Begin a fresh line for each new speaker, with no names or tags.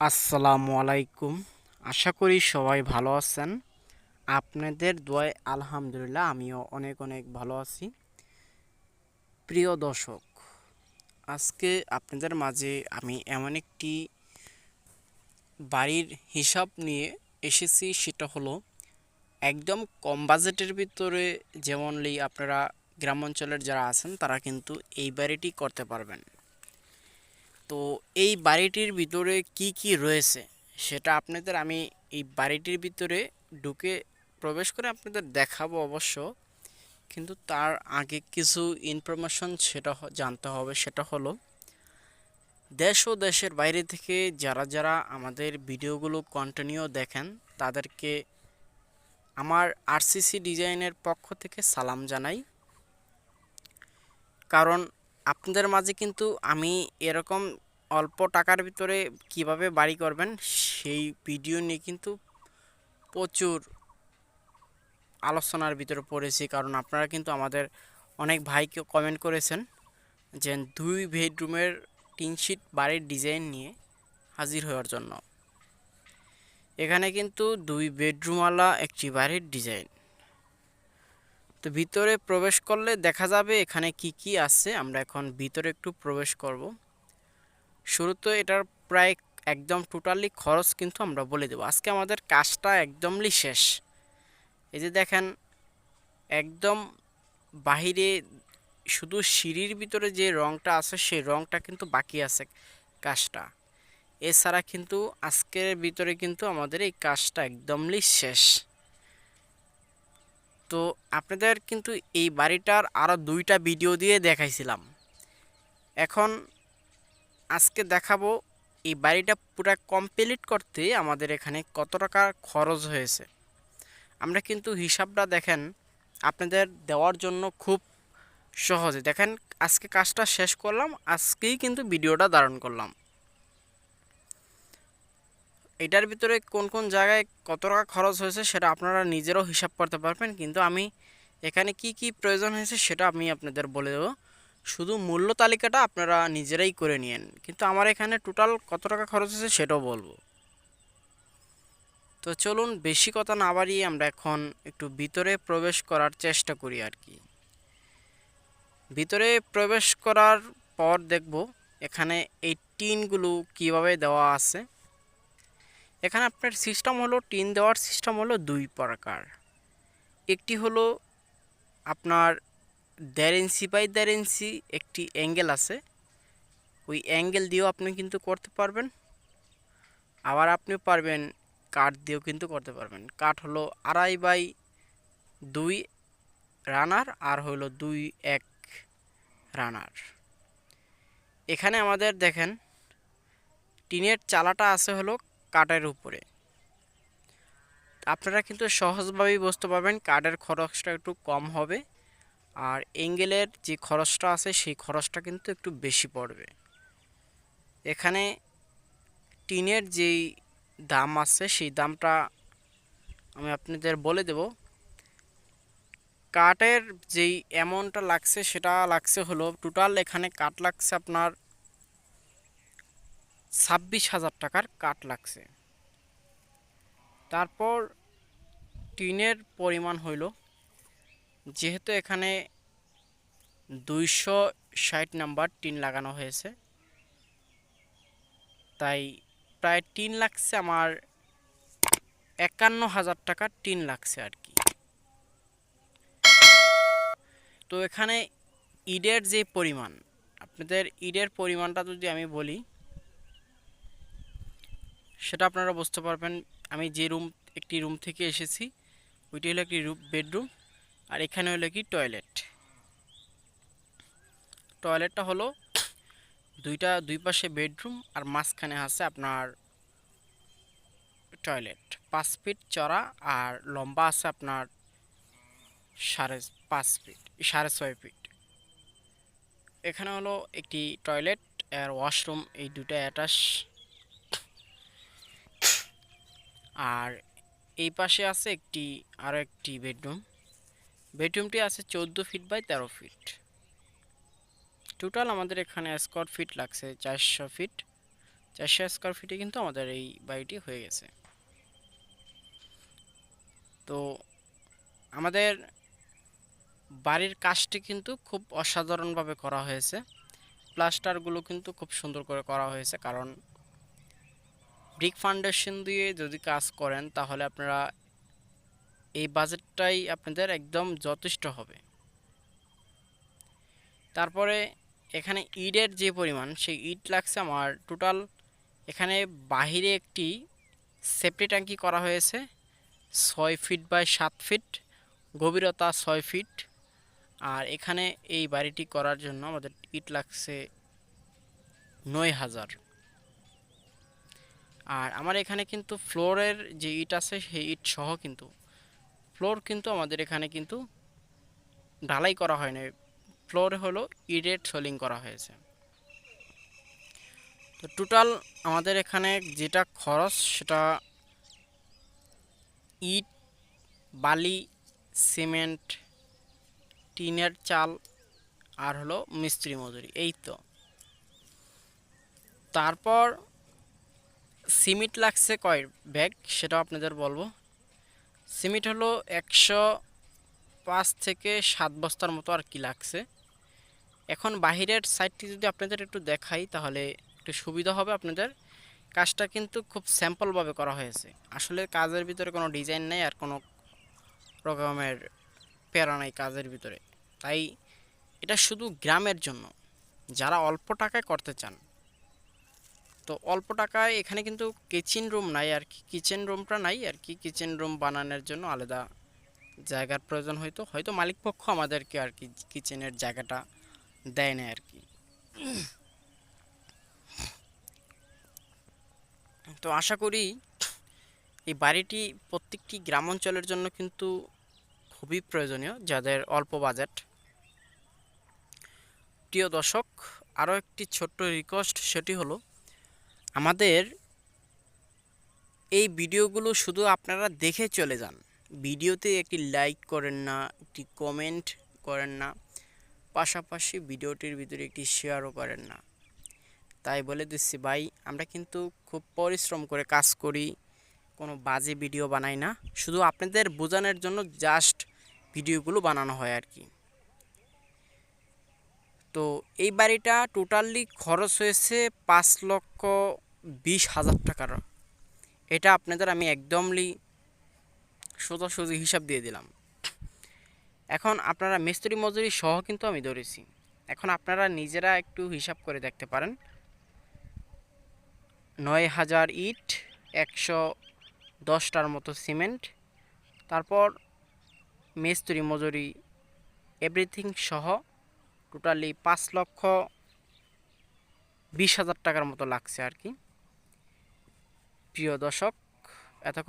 আসসালামু আলাইকুম। আশা করি সবাই ভালো আছেন। আপনাদের দোয়ায় আলহামদুলিল্লাহ আমিও অনেক অনেক ভালো আছি। প্রিয় দর্শক, আজকে আপনাদের মাঝে আমি এমন একটি বাড়ির হিসাব নিয়ে এসেছি, সেটা হলো একদম কম বাজেটের ভিতরে যেমনলি আপনারা গ্রাম অঞ্চলের যারা আছেন, তারা কিন্তু এই বাড়িটি করতে পারবেন। তো এই বাড়িটির ভিতরে কি কি রয়েছে সেটা আপনাদের আমি এই বাড়িটির ভিতরে ঢুকে প্রবেশ করে আপনাদের দেখাবো অবশ্য। কিন্তু তার আগে কিছু ইনফরমেশন সেটা জানতে হবে, সেটা হলো, দেশ ও দেশের বাইরে থেকে যারা যারা আমাদের ভিডিওগুলো কন্টিনিউ দেখেন, তাদেরকে আমার আরসিসি ডিজাইনের পক্ষ থেকে সালাম জানাই। কারণ আপনাদের মাঝে কিন্তু আমি এরকম অল্প টাকার ভিতরে কীভাবে বাড়ি করবেন, সেই ভিডিও নিয়ে কিন্তু প্রচুর আলোচনার ভিতরে পড়েছি। কারণ আপনারা কিন্তু আমাদের অনেক ভাইকে কমেন্ট করেছেন যে দুই বেডরুমের তিন শীট বাড়ির ডিজাইন নিয়ে হাজির হওয়ার জন্য। এখানে কিন্তু দুই বেডরুমওয়ালা একটি বাড়ির ডিজাইন তো ভিতরে প্রবেশ করলে দেখা যাবে এখানে কি কি আছে। আমরা এখন ভিতরে একটু প্রবেশ করব। শুরুতে এটার প্রায় একদম টোটালি খরচ কিন্তু আমরা বলে দেবো। আজকে আমাদের কাজটা একদমই শেষ। এই যে দেখেন, একদম বাহিরে শুধু সিঁড়ির ভিতরে যে রংটা আছে, সেই রংটা কিন্তু বাকি আছে কাজটা। এছাড়া কিন্তু আজকের ভিতরে কিন্তু আমাদের এই কাজটা একদমই শেষ। তো আপনাদের কিন্তু এই বাড়িটার আরও দুইটা ভিডিও দিয়ে দেখাইছিলাম। এখন আজকে দেখাবো এই বাড়িটা পুরো কমপ্লিট করতে আমাদের এখানে কত টাকা খরচ হয়েছে। আমরা কিন্তু হিসাবটা দেখেন, আপনাদের দেওয়ার জন্য খুব সহজে। দেখেন, আজকে কাজটা শেষ করলাম, আজকেই কিন্তু ভিডিওটা ধারণ করলাম। এটার ভিতরে কোন কোন জায়গায় কত টাকা খরচ হয়েছে সেটা আপনারা নিজেরও হিসাব করতে পারবেন। কিন্তু আমি এখানে কি কি প্রয়োজন হয়েছে সেটা আমি আপনাদের বলে দেবো। শুধু মূল্য তালিকাটা আপনারা নিজেরাই করে নিয়েন। কিন্তু আমার এখানে টোটাল কত টাকা খরচ হয়েছে সেটাও বলব। তো চলুন বেশি কথা না বাড়িয়ে আমরা এখন একটু ভিতরে প্রবেশ করার চেষ্টা করি আর কি। ভিতরে প্রবেশ করার পর দেখব এখানে এই টিনগুলো কীভাবে দেওয়া আছে। এখানে আপনার সিস্টেম হলো টিন দেওয়ার সিস্টেম হলো দুই প্রকার। একটি হলো আপনার দেড় ইঞ্চি বাই দেড় ইঞ্চি একটি অ্যাঙ্গেল আছে। ওই অ্যাঙ্গেল দিয়েও আপনি কিন্তু করতে পারবেন। আবার আপনি পারবেন কাঠ দিয়েও কিন্তু করতে পারবেন। কাঠ হলো আড়াই বাই দুই রানার আর হলো দুই এক রানার এখানে আমাদের দেখেন টিনের চালাটা আছে হলো কাঠের উপরে। আপনারা কিন্তু সহজভাবেই বুঝতে পারবেন কাঠের খরচটা একটু কম হবে আর এঙ্গেলের যে খরচটা আছে সেই খরচটা কিন্তু একটু বেশি পড়বে। এখানে টিনের যেই দাম আছে সেই দামটা আমি আপনাদের বলে দেব। কাঠের যেই অ্যামাউন্টটা লাগছে সেটা লাগছে হলো টোটাল এখানে কাঠ লাগছে আপনার ছাব্বিশ হাজার টাকার কাঠ লাগছে। তারপর টিনের পরিমাণ হইল, যেহেতু এখানে দুইশো ষাট নাম্বার টিন লাগানো হয়েছে, তাই প্রায় টিন লাগছে আমার একান্ন হাজার টাকার টিন লাগছে আর কি। তো এখানে ইডের যে পরিমাণ, আপনাদের ইডের পরিমাণটা যদি আমি বলি সেটা আপনারা বুঝতে পারবেন। আমি যে রুম, একটি রুম থেকে এসেছি, ওইটি হলো একটি রুম, বেডরুম, আর এখানে হলো কি টয়লেট। টয়লেটটা হলো দুইটা, দুই পাশে বেডরুম, আর মাঝখানে আছে আপনার টয়লেট। পাঁচ ফিট চড়া, আর লম্বা আছে আপনার সাড়ে পাঁচ ফিট, সাড়ে ছয় ফিট। এখানে হলো একটি টয়লেট, আর ওয়াশরুম, এই দুটা অ্যাটাচ আর এই পাশে আছে একটি, আরও একটি বেডরুম। বেডরুমটি আছে চোদ্দ ফিট বাই তেরো ফিট। টোটাল আমাদের এখানে স্কোয়ার ফিট লাগছে চারশো ফিট। চারশো স্কোয়ার ফিটে কিন্তু আমাদের এই বাড়িটি হয়ে গেছে। তো আমাদের বাড়ির কাজটি কিন্তু খুব অসাধারণভাবে করা হয়েছে। প্লাস্টারগুলো কিন্তু খুব সুন্দর করে করা হয়েছে কারণ ব্রিক ফাউন্ডেশন দিয়ে যদি কাজ করেন, তাহলে আপনারা এই বাজেটটাই আপনাদের একদম যথেষ্ট হবে। তারপরে এখানে ইটের যে পরিমাণ, সেই ইট লাগছে আমার টোটাল এখানে বাহিরে একটি সেফটি ট্যাঙ্কি করা হয়েছে, ছয় ফিট বাই সাত ফিট গভীরতা ছয় ফিট আর এখানে এই বাড়িটি করার জন্য আমাদের ইট লাগছে নয় হাজার। আর আমার এখানে কিন্তু ফ্লোরের যে ইট আছে, সেই ইট সহ কিন্তু ফ্লোর কিন্তু আমাদের এখানে কিন্তু ঢালাই করা হয় না ফ্লোর হলো ইটের সোলিং করা হয়েছে। তো টোটাল আমাদের এখানে যেটা খরচ, সেটা ইট, বালি, সিমেন্ট, টিনের চাল আর হলো মিস্ত্রি মজুরি, এই তো। তারপর সিমেন্ট লাগছে কয় ব্যাগ? সেটাও আপনাদের বলব। সিমেন্ট হলো একশো পাঁচ থেকে সাত বস্তার মতো আর কি লাগছে। এখন বাহিরের সাইডটি যদি আপনাদের একটু দেখাই, তাহলে একটু সুবিধা হবে আপনাদের। কাজটা কিন্তু খুব স্যাম্পলভাবে করা হয়েছে। আসলে কাজের ভিতরে কোনো ডিজাইন নেই আর কোনো রকমের প্যারা নাই কাজের ভিতরে। তাই এটা শুধু গ্রামের জন্য। যারা অল্প টাকায় করতে চান তো অল্প টাকায় এখানে কিন্তু কিচেন রুম নাই আর কি। কিচেন রুমটা নাই আর কি। কিচেন রুম বানানোর জন্য আলাদা জায়গার প্রয়োজন হয়তো। হয়তো মালিকপক্ষ আমাদেরকে আর কি কিচেনের জায়গাটা দেয় না আর কি। তো আশা করি এই বাড়িটি প্রত্যেকটি গ্রাম অঞ্চলের জন্য কিন্তু খুবই প্রয়োজনীয়, যাদের অল্প বাজেট। প্রিয় দর্শক, আরও একটি ছোট্ট রিকোয়েস্ট সেটি হলো আমাদের এই ভিডিওগুলো শুধু আপনারা দেখে চলে যান। ভিডিওতে একটি লাইক করেন না, একটি কমেন্ট করেন না, পাশাপাশি ভিডিওটির ভিতরে একটি শেয়ারও করেন না। তাই বলে দিচ্ছি ভাই, আমরা কিন্তু খুব পরিশ্রম করে কাজ করি, কোনো বাজে ভিডিও বানাই না। শুধু আপনাদের বোঝানোর জন্য জাস্ট ভিডিওগুলো বানানো হয় আর কি। তো এই বাড়িটা টোটালি খরচ হয়েছে পাঁচ লক্ষ বিশ হাজার টাকার। এটা আপনাদের আমি একদমলি সোজাসুজি হিসাব দিয়ে দিলাম। এখন আপনারা মিস্ত্রি মজুরি সহ কিন্তু আমি ধরেছি। এখন আপনারা নিজেরা একটু হিসাব করে দেখতে পারেন। নয় হাজার ইট, একশো দশটার মতো সিমেন্ট। তারপর মিস্ত্রি মজুরি, এভরিথিং সহ টোটালি পাঁচ লক্ষ বিশ হাজার টাকার মতো লাগছে আর কি। প্রিয় দর্শক এতক্ষণ